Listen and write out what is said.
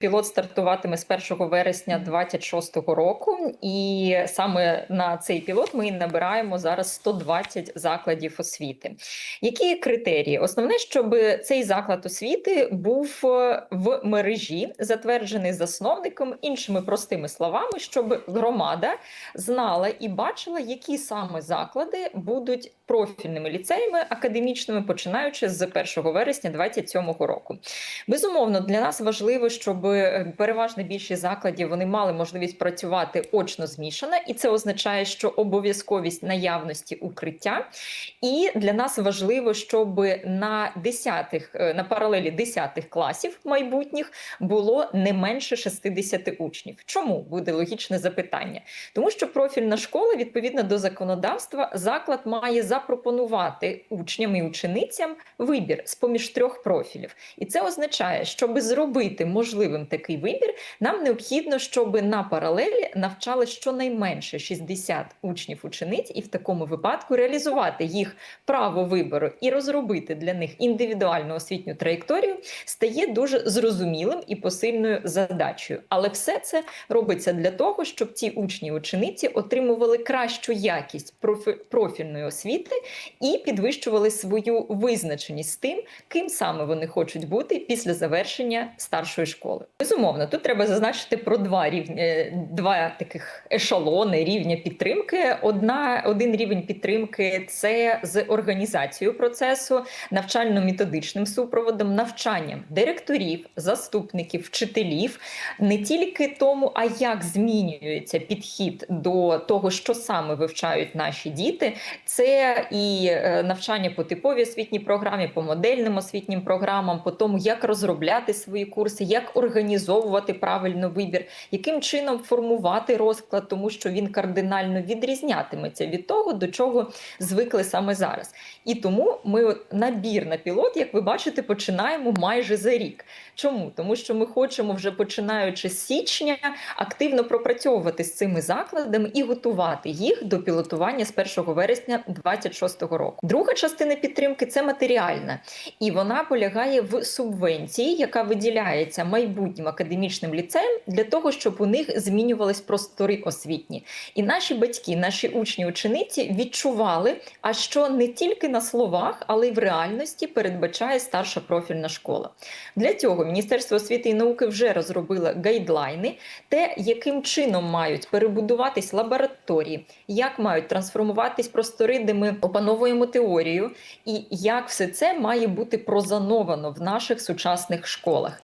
Пілот стартуватиме з 1 вересня 2026 року, і саме на цей пілот ми набираємо зараз 120 закладів освіти. Які критерії? Основне, щоб цей заклад освіти був е, в мережі, затверджений засновником, іншими простими словами, щоб громада знала і бачила, які саме заклади будуть профільними ліцеями академічними, починаючи з 1 вересня 2027 року. Безумовно, для нас важливо, щоб переважна більшість закладів вони мали можливість працювати очно змішано, і це означає, що обов'язковість наявності укриття. І для нас важливо, щоб на десятих е, на паралелі десятих класів майбутніх було не менше 60 учнів. Чому буде логічне запитання? Тому що профільна школа відповідно до законодавства заклад має запропонувати учням і ученицям вибір з поміж трьох профілів, і це означає, щоб зробити можливим такий вибір, нам необхідно, щоб на паралелі навчали щонайменше 60 учнів учениць, і в такому випадку реалізувати їх право вибору і розробити для них індивідуальну освітню траєкторію стає дуже зрозумілим і посильною задачею. Але все це робиться для того, щоб ці учні і учениці отримували кращу якість профі- профільної освіти і підвищували свою визначеність з тим, ким саме вони хочуть бути після завершення старшої школи. Безумовно, тут треба зазначити про два рівні, е, два таких ешелони рівня підтримки. Одна один рівень підтримки це з організацією процесу, навчально-методичним супроводом, навчанням директорів, заступників, вчителів, не тільки тому, а як змінюється підхід до того, що саме вивчають наші діти. Це і е, навчання по типовій освітній програмі, по модельним освітнім програмам, по тому, як розробляти свої курси, як організовувати правильно вибір, яким чином формувати розклад, тому що він кардинально відрізнятиметься від того, до чого звикли саме зараз. І тому ми набір на пілот, як ви бачите, починаємо майже за рік. Чому? Тому що ми хочемо вже починаючи з січня активно пропрацьовувати з цими закладами і готувати їх до пілотування з 1 вересня 2026 року. Друга частина підтримки це матеріальна, і вона полягає в субвенції, яка виділяється майбутнім академічним ліцеям для того, щоб у них змінювались простори освітні. І наші батьки, наші учні, учениці відчували, а що не тільки на словах, але й в реальності передбачає старша профільна школа. Для цього Міністерство освіти і науки вже розробило гайдлайни, те, яким чином мають перебудуватись лабораторії, як мають трансформуватись простори, де ми опановуємо теорію, і як все це має бути прозановано в наших сучасних школах.